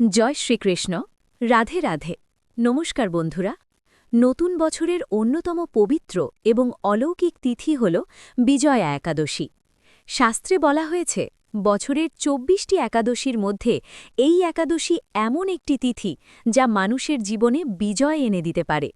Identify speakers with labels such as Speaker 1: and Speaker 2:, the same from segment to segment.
Speaker 1: জয় শ্রীকৃষ্ণ, রাধে রাধে। নমস্কার বন্ধুরা। নতুন বছরের অন্যতম পবিত্র এবং অলৌকিক তিথি হল বিজয়া একাদশী। শাস্ত্রে বলা হয়েছে, বছরের চব্বিশটি একাদশীর মধ্যে এই একাদশী এমন একটি তিথি যা মানুষের জীবনে বিজয় এনে দিতে পারে।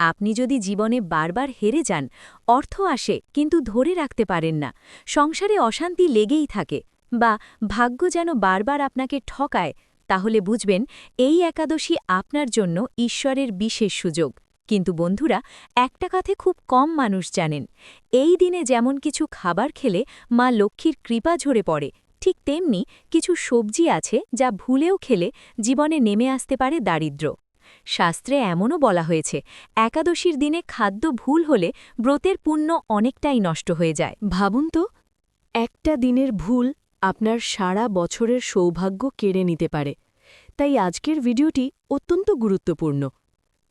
Speaker 1: আপনি যদি জীবনে বারবার হেরে যান, অর্থ আসে কিন্তু ধরে রাখতে পারেন না। সংসারে অশান্তি লেগেই থাকে বা ভাগ্য যেন বারবার আপনাকে ঠকায় তাহলে বুঝবেন, এই একাদশী আপনার জন্য ঈশ্বরের বিশেষ সুযোগ। কিন্তু বন্ধুরা, একটা কাথে খুব কম মানুষ জানেন। এই দিনে যেমন কিছু খাবার খেলে মা লক্ষ্মীর কৃপা ঝরে পড়ে, ঠিক তেমনি কিছু সবজি আছে যা ভুলেও খেলে জীবনে নেমে আসতে পারে দারিদ্র্য। শাস্ত্রে এমনও বলা হয়েছে, একাদশীর দিনে খাদ্য ভুল হলে ব্রতের পুণ্য অনেকটাই নষ্ট হয়ে যায়।
Speaker 2: ভাবুন তো, একটা দিনের ভুল আপনার সারা বছরের সৌভাগ্য কেড়ে নিতে পারে। তাই আজকের ভিডিওটি অত্যন্ত গুরুত্বপূর্ণ।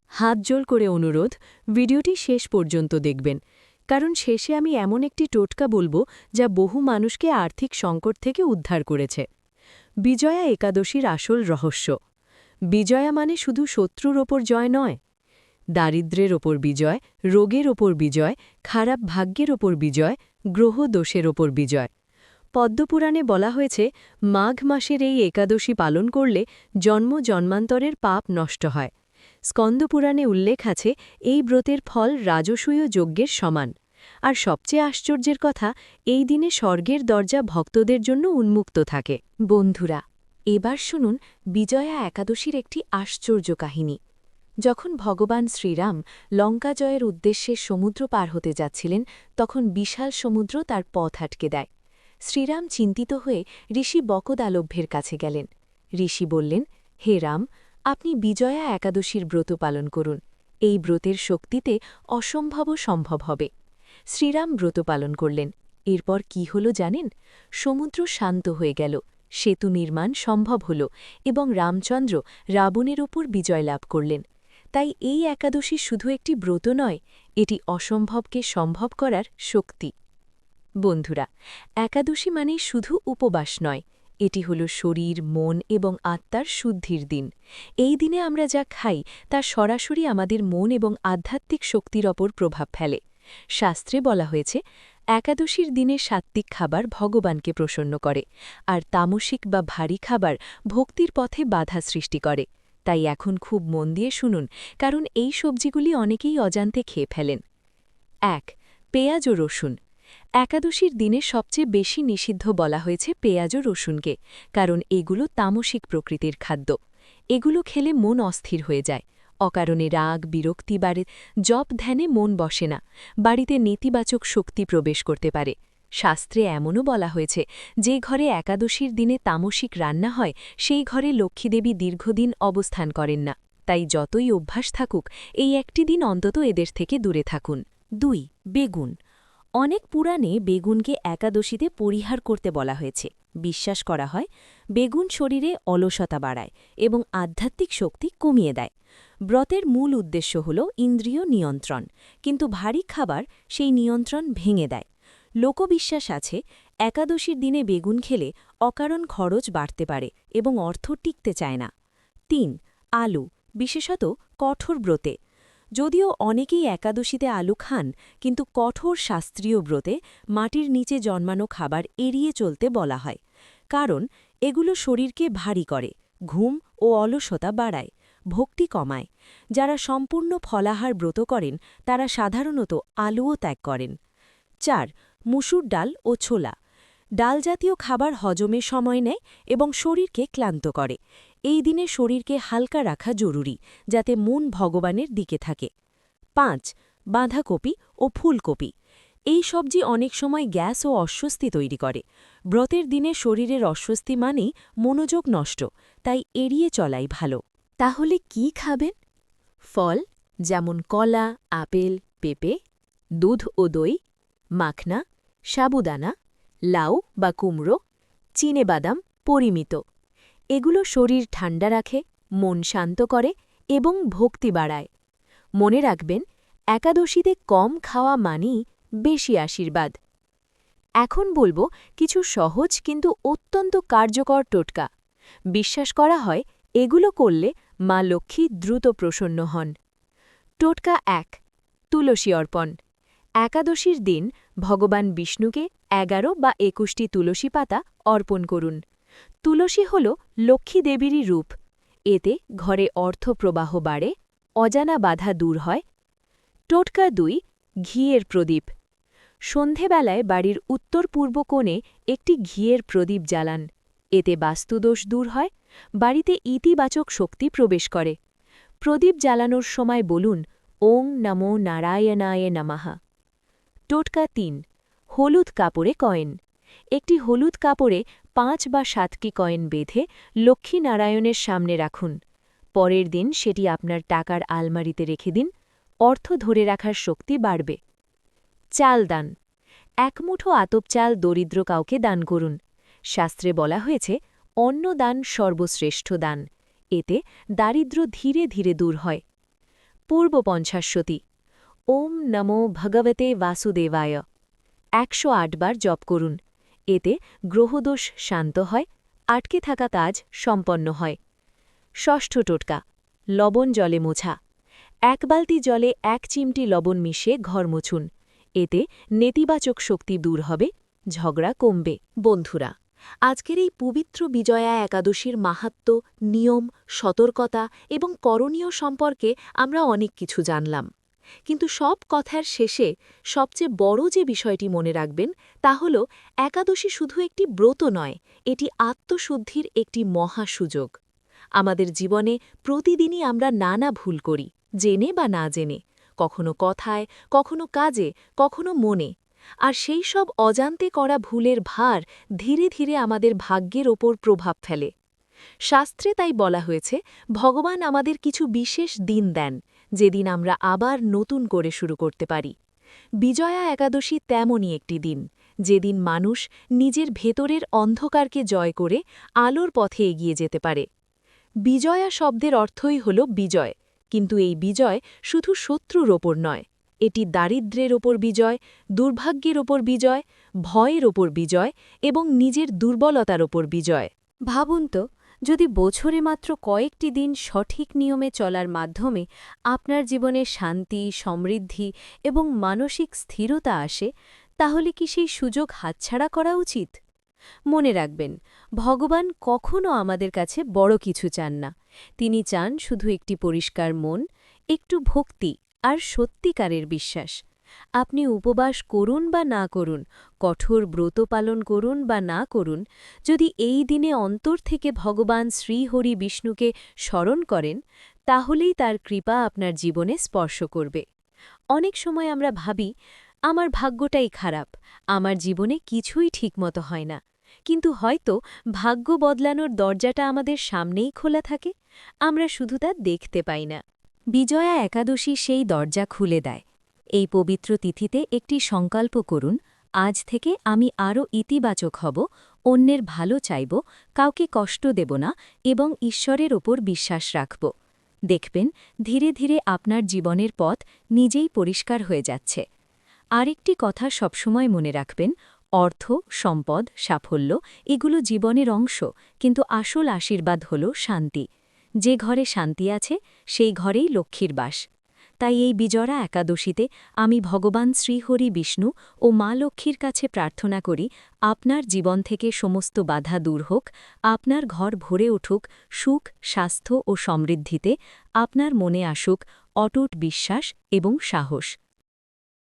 Speaker 2: হাত জোল করে অনুরোধ, ভিডিওটি শেষ পর্যন্ত দেখবেন। কারণ শেষে আমি এমন একটি টোটকা বলব যা বহু মানুষকে আর্থিক সংকট থেকে উদ্ধার করেছে। বিজয়া একাদশীর আসল রহস্য। বিজয়া মানে শুধু শত্রুর ওপর জয় নয়। দারিদ্র্যের ওপর বিজয়, রোগের ওপর বিজয়, খারাপ ভাগ্যের ওপর বিজয়, গ্রহ দোষের ওপর বিজয়। পদ্মপুরাণে বলা হয়েছে, মাঘ মাসের এই একাদশী পালন করলে জন্ম জন্মান্তরের পাপ নষ্ট হয়। স্কন্দপুরাণে উল্লেখ আছে, এই ব্রতের ফল রাজসূয় যজ্ঞের সমান। আর সবচেয়ে আশ্চর্যের কথা, এই দিনে স্বর্গের দরজা ভক্তদের জন্য উন্মুক্ত থাকে।
Speaker 1: বন্ধুরা, এবার শুনুন বিজয়া একাদশীর একটি আশ্চর্য কাহিনী। যখন ভগবান শ্রীরাম লঙ্কা জয়ের উদ্দেশ্যে সমুদ্র পার হতে যাচ্ছিলেন, তখন বিশাল সমুদ্র তার পথ আটকে দেয়। শ্রীরাম চিন্তিত হয়ে ঋষি বকদালভ্যের কাছে গেলেন। ঋষি বললেন, হে রাম, আপনি বিজয়া একাদশীর ব্রত পালন করুন। এই ব্রতের শক্তিতে অসম্ভব সম্ভব হবে। শ্রীরাম ব্রত পালন করলেন। এরপর কি হল জানেন? সমুদ্র শান্ত হয়ে গেল, সেতু নির্মাণ সম্ভব হল এবং রামচন্দ্র রাবণের ওপর বিজয় লাভ করলেন। তাই এই একাদশী শুধু একটি ব্রত নয়, এটি অসম্ভবকে সম্ভব করার শক্তি। বন্ধুরা, একাদশী মানে শুধু উপবাস নয়, এটি হল শরীর, মন এবং আত্মার শুদ্ধির দিন। এই দিনে আমরা যা খাই তা সরাসরি আমাদের মন এবং আধ্যাত্মিক শক্তির ওপর প্রভাব ফেলে। শাস্ত্রে বলা হয়েছে, একাদশীর দিনে সাত্ত্বিক খাবার ভগবানকে প্রসন্ন করে, আর তামসিক বা ভারী খাবার ভক্তির পথে বাধা সৃষ্টি করে। তাই এখন খুব মন দিয়ে শুনুন, কারণ এই সবজিগুলি অনেকেই অজান্তে খেয়ে ফেলেন। এক, পেঁয়াজ ও রসুন। একাদশীর দিনে সবচেয়ে বেশি নিষিদ্ধ বলা হয়েছে পেঁয়াজ ও রসুনকে, কারণ এগুলো তামসিক প্রকৃতির খাদ্য। এগুলো খেলে মন অস্থির হয়ে যায়। অকারণে রাগ, বিরক্তি বাড়ে, জপ ধ্যানে মন বসে না, বাড়িতে নেতিবাচক শক্তি প্রবেশ করতে পারে। শাস্ত্রে এমনও বলা হয়েছে, যে ঘরে একাদশীর দিনে তামসিক রান্না হয়, সেই ঘরে লক্ষ্মীদেবী দীর্ঘদিন অবস্থান করেন না। তাই যতই অভ্যাস থাকুক, এই একটি দিন অন্তত এদের থেকে দূরে থাকুন। দুই, বেগুন। অনেক পুরাণে বেগুনকে একাদশীতে পরিহার করতে বলা হয়েছে। বিশ্বাস করা হয়, বেগুন শরীরে অলসতা বাড়ায় এবং আধ্যাত্মিক শক্তি কমিয়ে দেয়। ব্রতের মূল উদ্দেশ্য হল ইন্দ্রিয় নিয়ন্ত্রণ, কিন্তু ভারী খাবার সেই নিয়ন্ত্রণ ভেঙে দেয়। লোকবিশ্বাস আছে, একাদশীর দিনে বেগুন খেলে অকারণ খরচ বাড়তে পারে এবং অর্থ টিকতে চায় না। তিন, আলু, বিশেষত কঠোর ব্রতে। যদিও অনেকেই একাদশীতে আলু খান, কিন্তু কঠোর শাস্ত্রীয় ব্রতে মাটির নিচে জন্মানো খাবার এড়িয়ে চলতে বলা হয়। কারণ, এগুলো শরীরকে ভারী করে, ঘুম ও অলসতা বাড়ায়, ভক্তি কমায়। যারা সম্পূর্ণ ফলাহার ব্রত করেন, তারা সাধারণত আলুও ত্যাগ করেন। চার, মুসুর ডাল ও ছোলা। ডাল জাতীয় খাবার হজমে সময় নেয় এবং শরীরকে ক্লান্ত করে। এই দিনে শরীরকে হালকা রাখা জরুরি, যাতে মন ভগবানের দিকে থাকে। পাঁচ, বাঁধাকপি ও ফুলকপি। এই সবজি অনেক সময় গ্যাস ও অস্বস্তি তৈরি করে। ব্রতের দিনে শরীরের অস্বস্তি মানেই মনোযোগ নষ্ট, তাই এড়িয়ে চলাই ভালো। তাহলে কি খাবেন? ফল, যেমন কলা, আপেল, পেঁপে, দুধ ও দই, মাখনা, সাবুদানা, লাউ বা কুমড়ো বাদাম, পরিমিত। এগুলো শরীর ঠান্ডা রাখে, মন শান্ত করে এবং ভক্তি বাড়ায়। মনে রাখবেন, একাদশীতে কম খাওয়া মানেই বেশি আশীর্বাদ। এখন বলব, কিছু সহজ কিন্তু অত্যন্ত কার্যকর টোটকা। বিশ্বাস করা হয়,
Speaker 2: এগুলো করলে মা লক্ষ্মী দ্রুত প্রসন্ন হন। টোটকা এক, তুলসী অর্পণ। একাদশীর দিন ভগবান বিষ্ণুকে এগারো বা একুশটি তুলসী পাতা অর্পণ করুন। তুলসী হল লক্ষ্মী দেবীরই রূপ। এতে ঘরে অর্থপ্রবাহ বাড়ে, অজানা বাধা দূর হয়। টোটকা দুই, ঘিয়ের প্রদীপ। সন্ধেবেলায় বাড়ির উত্তর পূর্ব কোণে একটি ঘিয়ের প্রদীপ জ্বালান। এতে বাস্তুদোষ দূর হয়, বাড়িতে ইতিবাচক শক্তি প্রবেশ করে। প্রদীপ জ্বালানোর সময় বলুন, ওং নমো নারায়ণায় নমাহা টোটকা তিন, হলুদ কাপড়ে কয়েন। একটি হলুদ কাপড়ে পাঁচ বা সাতটি কয়েন বেঁধে লক্ষ্মীনারায়ণের সামনে রাখুন। পরের দিন সেটি আপনার টাকার আলমারিতে রেখে দিন, অর্থ ধরে রাখার শক্তি বাড়বে। চাল দান। একমুঠো আতপ চাল দরিদ্র কাউকে দান করুন। শাস্ত্রে বলা হয়েছে, অন্ন দান সর্বশ্রেষ্ঠ দান। এতে দারিদ্র্য ধীরে ধীরে দূর হয়। পূর্ব পঞ্চাশতী ওম নমো ভগবতে বাসুদেবায়। একশো আট বার জপ করুন। এতে গ্রহদোষ শান্ত হয়, আটকে থাকা কাজ সম্পন্ন হয়। ষষ্ঠ টোটকা, লবণ জলে মোছা। এক বালতি জলে এক চিমটি লবণ মিশিয়ে ঘর মুছুন। এতে নেতিবাচক শক্তি দূর হবে, ঝগড়া কমবে। বন্ধুরা, আজকের এই পবিত্র বিজয়া একাদশীর মাহাত্ম্য, নিয়ম, সতর্কতা এবং করণীয় সম্পর্কে আমরা অনেক কিছু জানলাম। কিন্তু সব কথার শেষে সবচেয়ে বড় যে বিষয়টি মনে রাখবেন তা হল একাদশী শুধু একটি ব্রত নয়, এটি আত্মশুদ্ধির একটি মহা সুযোগ। আমাদের জীবনে প্রতিদিনই আমরা নানা ভুল করি, জেনে বা না জেনে, কখনো কথায়, কখনো কাজে, কখনো মনে। আর সেই সব অজান্তে করা ভুলের ভার ধীরে ধীরে আমাদের ভাগ্যের ওপর প্রভাব ফেলে। শাস্ত্রে তাই বলা হয়েছে, ভগবান আমাদের কিছু বিশেষ দিন দেন যেদিন আমরা আবার নতুন করে শুরু করতে পারি। বিজয়া একাদশী তেমনই একটি দিন, যেদিন মানুষ নিজের ভেতরের অন্ধকারকে জয় করে আলোর পথে এগিয়ে যেতে পারে। বিজয়া শব্দের অর্থই হল বিজয়, কিন্তু এই বিজয় শুধু শত্রুর ওপর নয়, এটি দারিদ্র্যের ওপর বিজয়, দুর্ভাগ্যের ওপর বিজয়, ভয়ের ওপর বিজয় এবং নিজের দুর্বলতার ওপর বিজয়। ভাবুন তো যদি বছরে মাত্র কয়েকটি দিন সঠিক নিয়মে চলার মাধ্যমে আপনার জীবনে শান্তি, সমৃদ্ধি এবং মানসিক স্থিরতা আসে, তাহলে কি সেই সুযোগ হাতছাড়া করা উচিত? মনে রাখবেন, ভগবান কখনও আমাদের কাছে বড় কিছু চান না। তিনি চান শুধু একটি পরিষ্কার মন, একটু ভক্তি আর সত্যিকারের বিশ্বাস। আপনি উপবাস করুন বা না করুন, কঠোর ব্রত পালন করুন বা না করুন, যদি এই দিনে অন্তর থেকে ভগবান শ্রীহরি বিষ্ণুকে স্মরণ করেন, তাহলেই তার কৃপা আপনার জীবনে স্পর্শ করবে। অনেক সময় আমরা ভাবি, আমার ভাগ্যটাই খারাপ, আমার জীবনে কিছুই ঠিকমতো হয় না। কিন্তু হয়তো ভাগ্য বদলানোর দরজাটা আমাদের সামনেই খোলা থাকে, আমরা শুধু তা দেখতে পাই না। বিজয়া একাদশী সেই দরজা খুলে দেয়। এই পবিত্র তিথিতে একটি সংকল্প করুন, আজ থেকে আমি আরও ইতিবাচক হব, অন্যের ভালো চাইব, কাউকে কষ্ট দেব না এবং ঈশ্বরের ওপর বিশ্বাস রাখব। দেখবেন, ধীরে ধীরে আপনার জীবনের পথ নিজেই পরিষ্কার হয়ে যাচ্ছে। আরেকটি কথা সবসময় মনে রাখবেন, অর্থ, সম্পদ, সাফল্য এগুলো জীবনের অংশ, কিন্তু আসল আশীর্বাদ হল শান্তি। যে ঘরে শান্তি আছে, সেই ঘরেই লক্ষ্মীর বাস। তাই এই বিজরা একাদশীতে আমি ভগবান শ্রীহরি বিষ্ণু ও মা লক্ষ্মীর কাছে প্রার্থনা করি, আপনার জীবন থেকে সমস্ত বাধা দূর হোক, আপনার ঘর ভরে উঠুক, সুখ, স্বাস্থ্য ও সমৃদ্ধিতে আপনার মনে আসুক অটুট বিশ্বাস এবং সাহস।